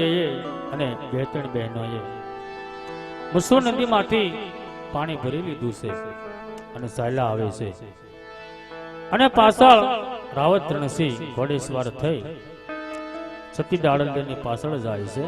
દેએ અને બે ત્રણ બહેનોએ. મુસો નદીમાંથી પાણી ભરી લીધું છે અને સાયલા આવે છે. અને પાછળ રાવત રણસિંહ ઘોડેસવાર થઈ. સતી દાડલની પાછળ જાય છે.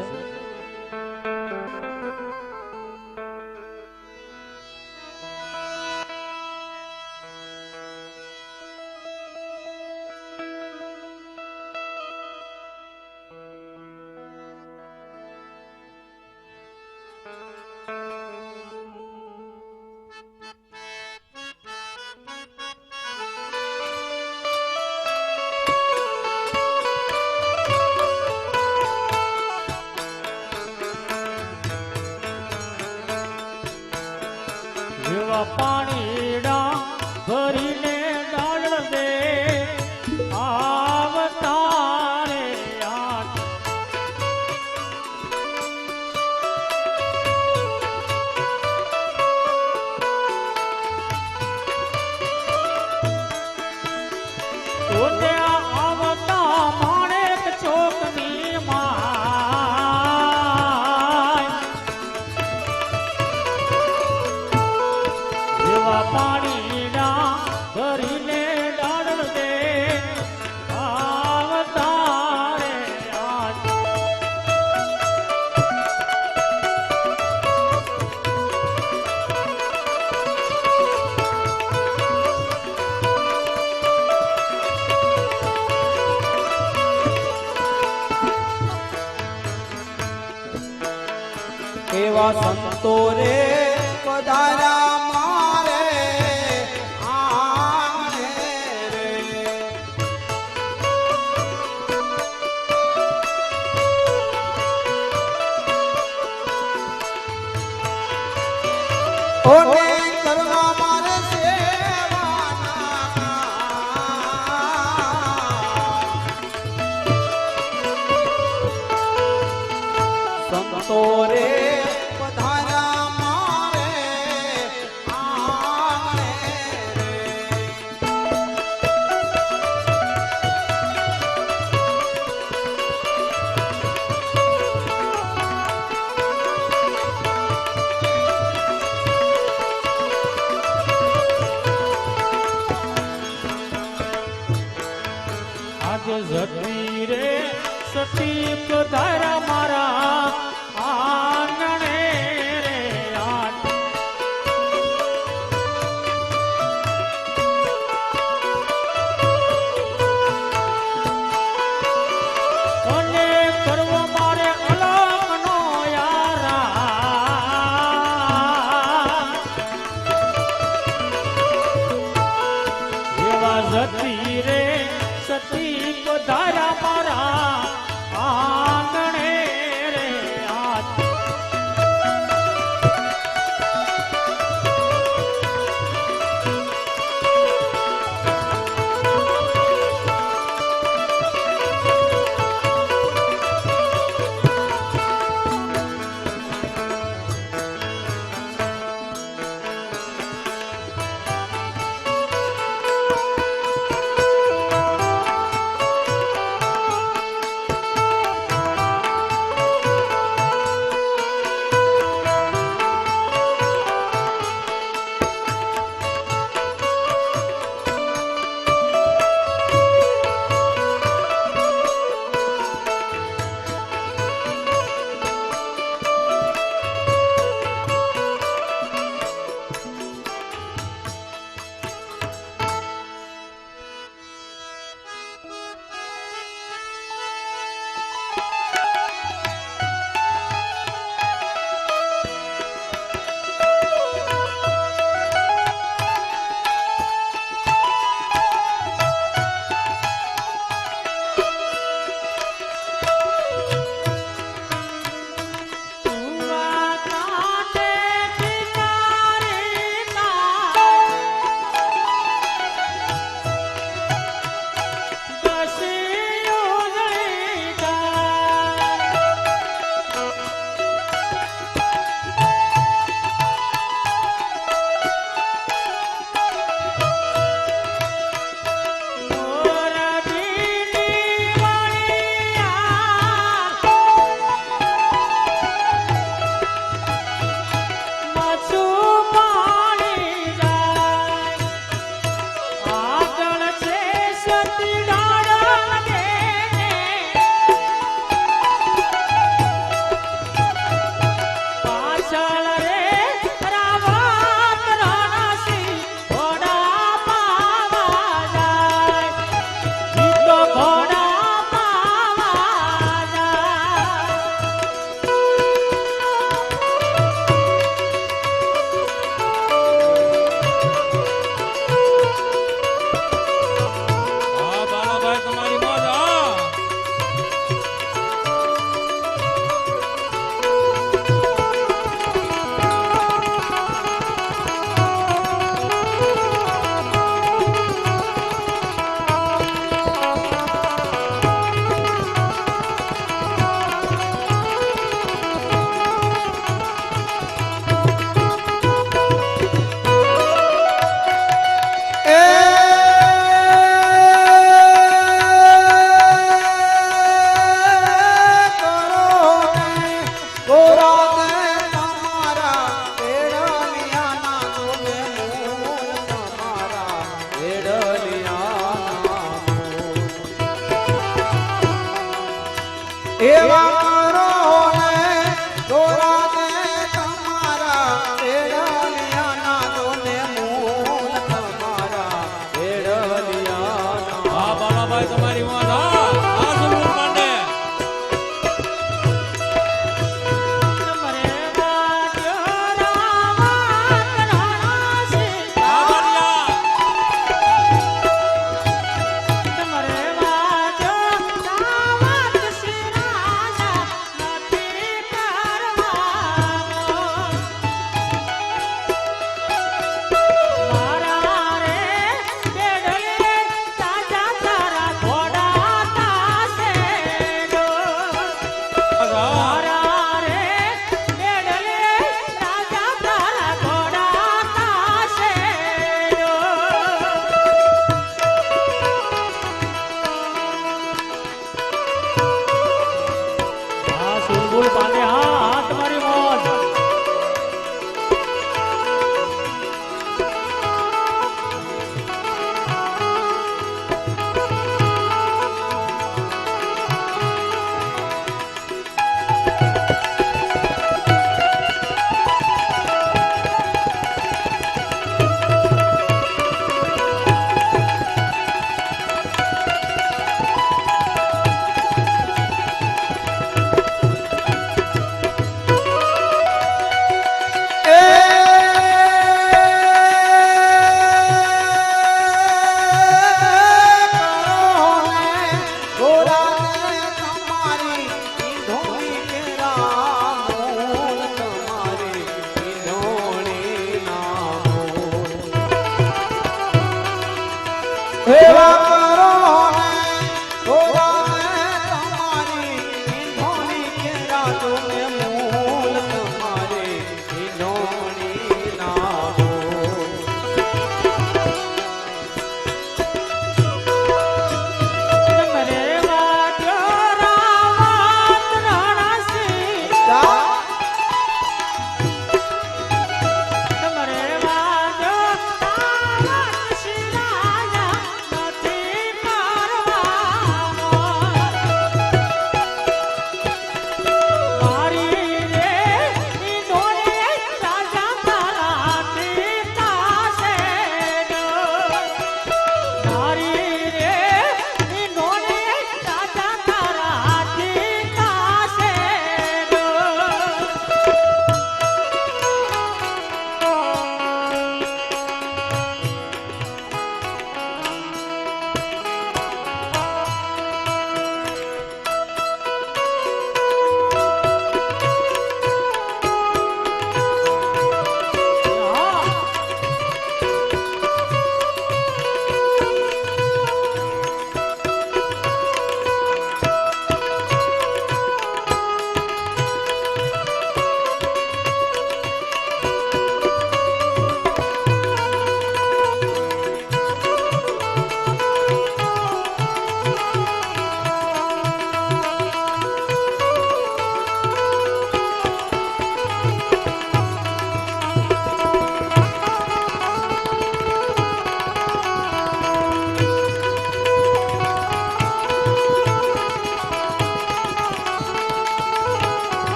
જેવા પાણીડા સંતો રે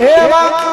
કરો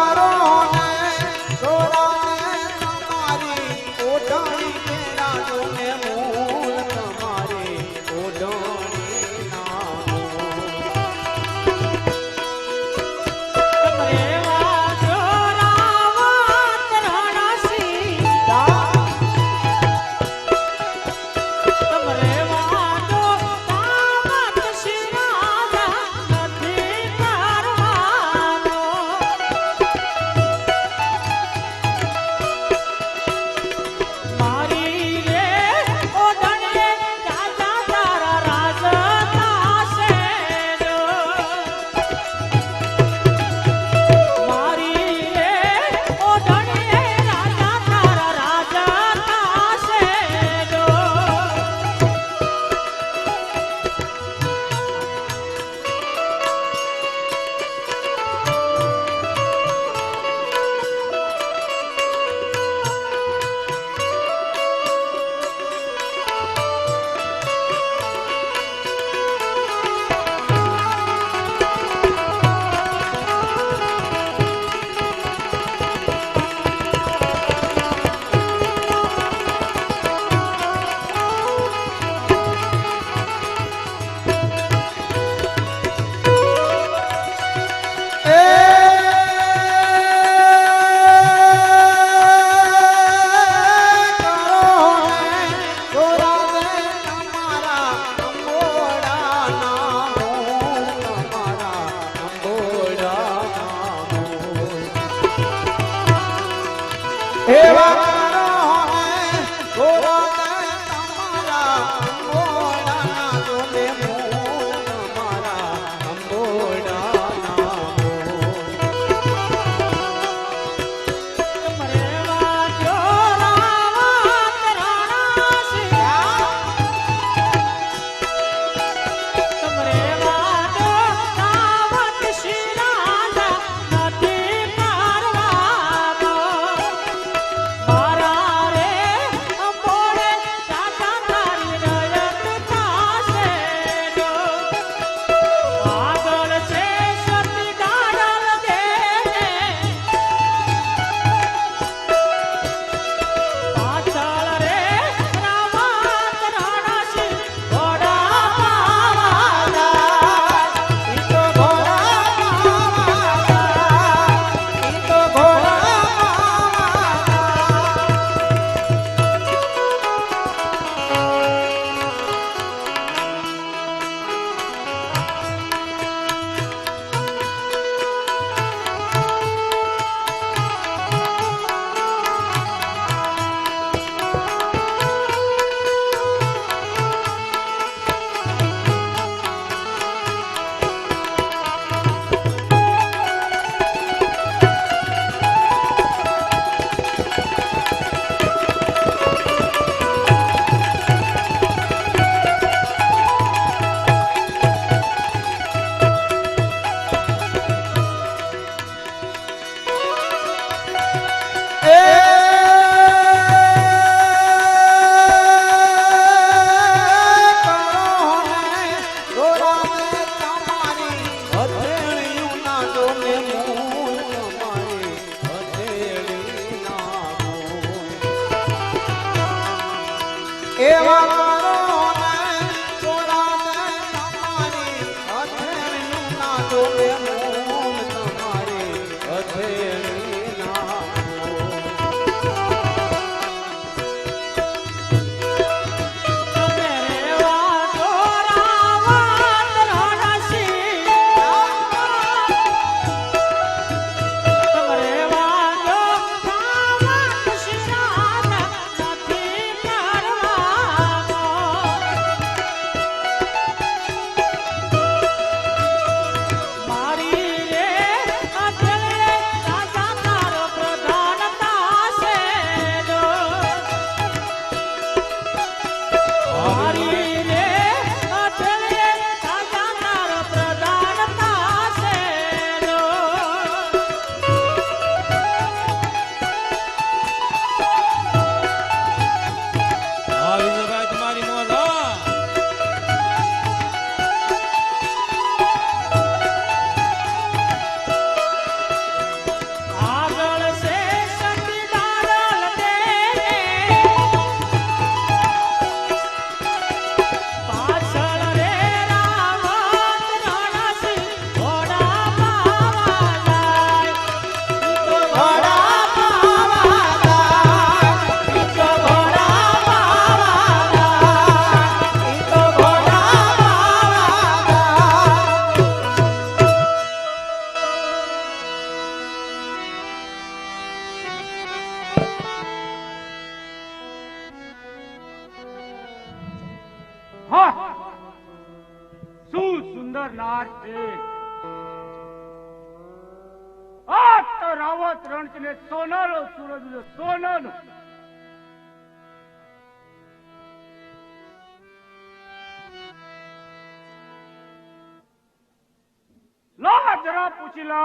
પૂછી લો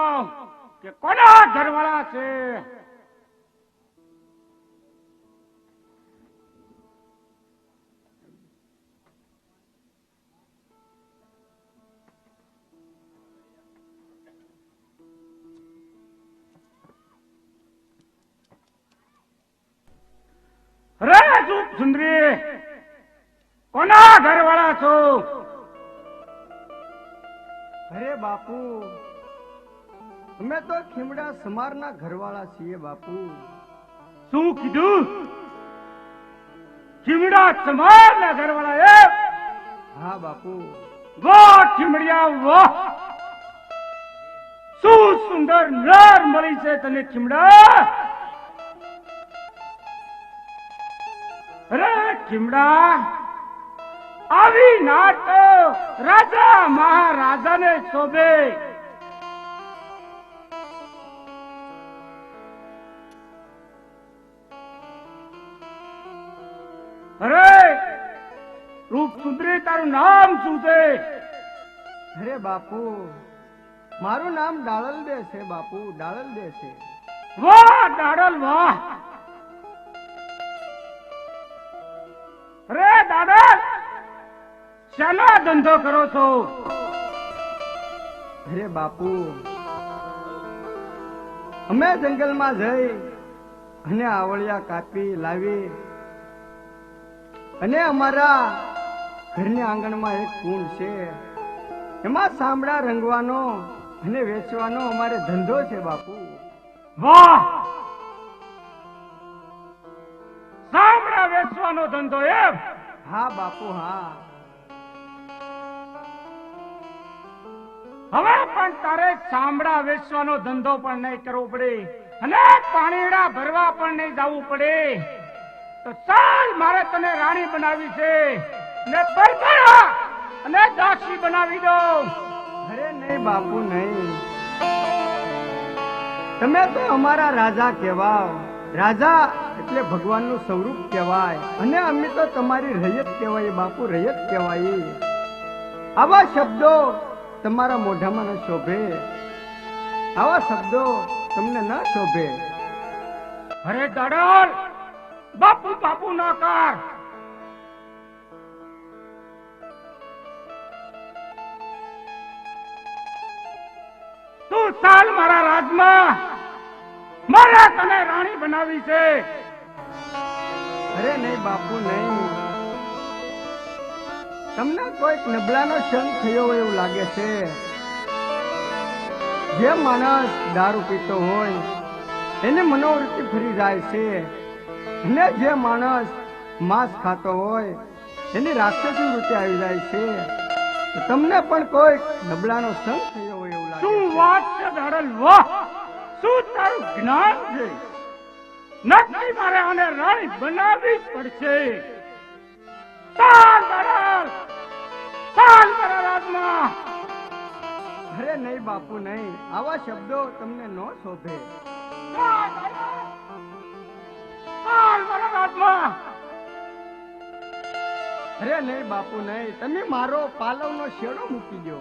કે કોના ઘરવાળા છે? સુંદરી કોના ઘરવાળા છો? અરે બાપુ અમે તો ખીમડા સમારના ઘરવાળા છીએ બાપુ. શું કીધું? ખીમડા સમારના ઘરવાળા એ હા બાપુ. વાહ ખીમડિયા વાહ. શું સુંદર નર મળી છે તને ખીમડા? અરે ખીમડા આવી નાટ તો રાજા મહારાજાને શોભે. અરે રૂપ સુધરે તારું નામ શું છે? અરે બાપુ મારું નામ ડાળલ દે છે બાપુ ડાળલ દે છે. વાહ ડાળલ વાહ. અરે દાદા શેનો ધંધો કરો છો? અરે બાપુ અમે જંગલમાં જઈ અને આવળિયા કાપી લાવી અને અમારા ઘરની આંગણમાં એક કુંડ છે. એમાં સાંભળા રંગવાનો અને વેચવાનો અમારે ધંધો છે બાપુ. વાહ! સાંભળા વેચવાનો ધંધો એમ? હા બાપુ હા. હવે પણ તારે ચામડા વેચવાનો ધંધો પણ નહીં કરવો પડે. અને પાણીડા ભરવા પણ નહીં જવું પડે. તો ચાલ મારે તને રાણી બનાવી છે. ને પરપરા અને દાસી બનાવી દો અરે નહીં બાપુ નહીં. તમે તો અમારા રાજા કહેવાઓ. રાજા એટલે ભગવાનનું સ્વરૂપ કહેવાય. અને અમે તો તમારી રૈયત કહેવાય બાપુ રૈયત કહેવાય આવા શબ્દો તમારા મોઢામાં ન શોભે. આવા શબ્દો તમને ન શોભે. અરે દડલ! બાપુ બાપુ ના તું ચાલ મારા રાજમાં. મારે તને રાણી બનાવી છે. અરે નહીં, બાપુ, નહીં. તમને કોઈક નબળાનો સંગ થયો હોય એવું લાગે છે. જે માણસ દારૂ પીતો હોય, એને મનોવૃત્તિ ફરી જાય છે. અને જે માણસ માંસ ખાતો હોય એની રાક્ષસી વૃત્તિ આવી જાય છે. તમને પણ કોઈ નબળાનો સંગ થયો હોય એવું લાગે શું વાત છે દાડલ? વાહ! શું તારું જ્ઞાન છે? નક્કી મારે આને રાણી બનાવવી પડશે. ચાલ દાડલ! ચાલ મારા આત્મા અરે નહીં બાપુ નહીં. આવા શબ્દો તમને ન શોભે. અરે નહીં બાપુ નહીં. તમે મારો પાલવનો શેડો મૂકી દો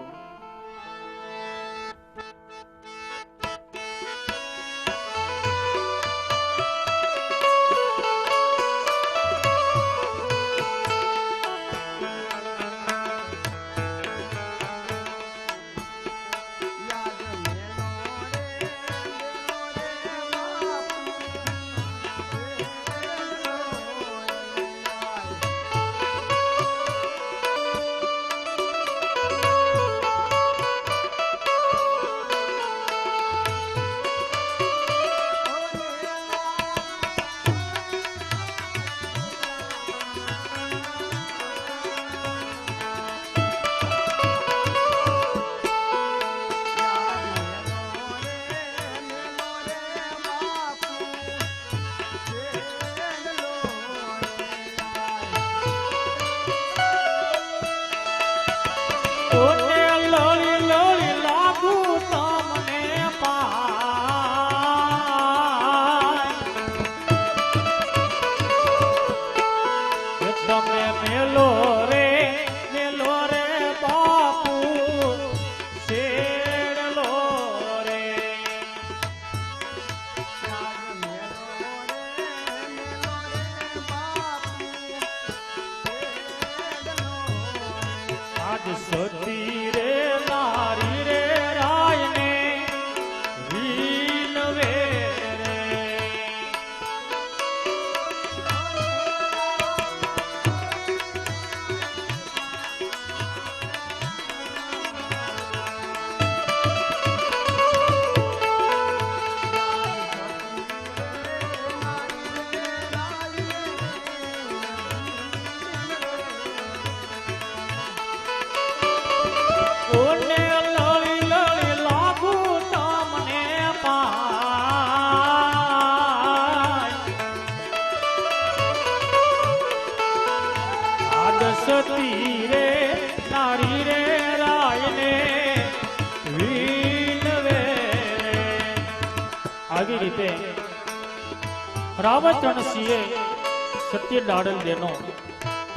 સત્ય દેનો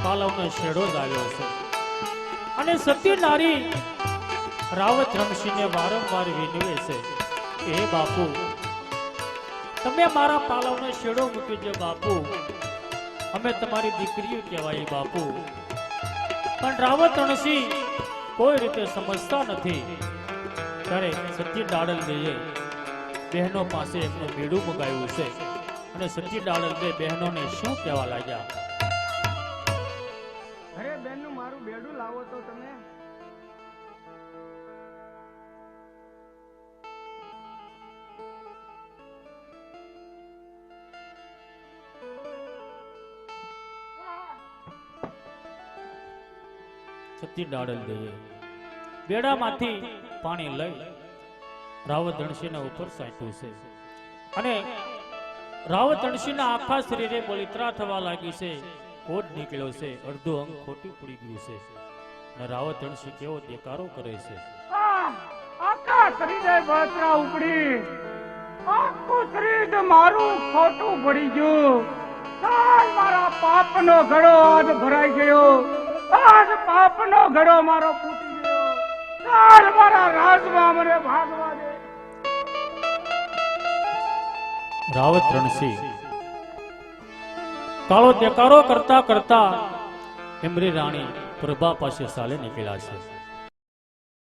પાલવનો શેડો જ આવ્યો છે. અને સત્ય નારી રાવત રણસિંહને વારંવાર વિનવે છે કે બાપુ, તમે મારા પાલવનો શેડો મૂકી દો બાપુ. અમે તમારી દીકરીઓ કહેવાય, બાપુ. પણ રાવત રણસિંહ કોઈ રીતે સમજતા નથી. ત્યારે સત્ય ડાડલ દેએ બહેનો પાસે એમનું મેળું મગાવ્યું છે. અને સચી ડાળર બે બહેનોને શું કહેવા લાગ્યા? અરે બેનનું મારું બેડું લાવો તો તમે. સતી ડાળલ દઈએ બેડામાંથી પાણી લઈ રાવત ધણસીના ઉપર સાંટ્યું છે. અને રાવત ધણસીના આખા શરીરે બળિત્રા થવા લાગી છે. કોટ નીકળ્યો છે. અડધો અંગ ખોટી પડી ગયું છે. ને રાવત ધણસી કેવો દેકારો કરે છે. આખા શરીરે બળતરા ઉપડી. આખું શરીર મારું ખોટું પડી ગયું. મારા પાપનો ઘડો આજ ભરાઈ ગયો. આજ પાપનો ઘડો મારો ફૂટી ગયો. મારા રાજમાં મને ભાગવા રાવત રણસિંહ કાળો દેકારો કરતા કરતા એમરી રાણી પ્રભા પાસે સાલે નીકળ્યા છે.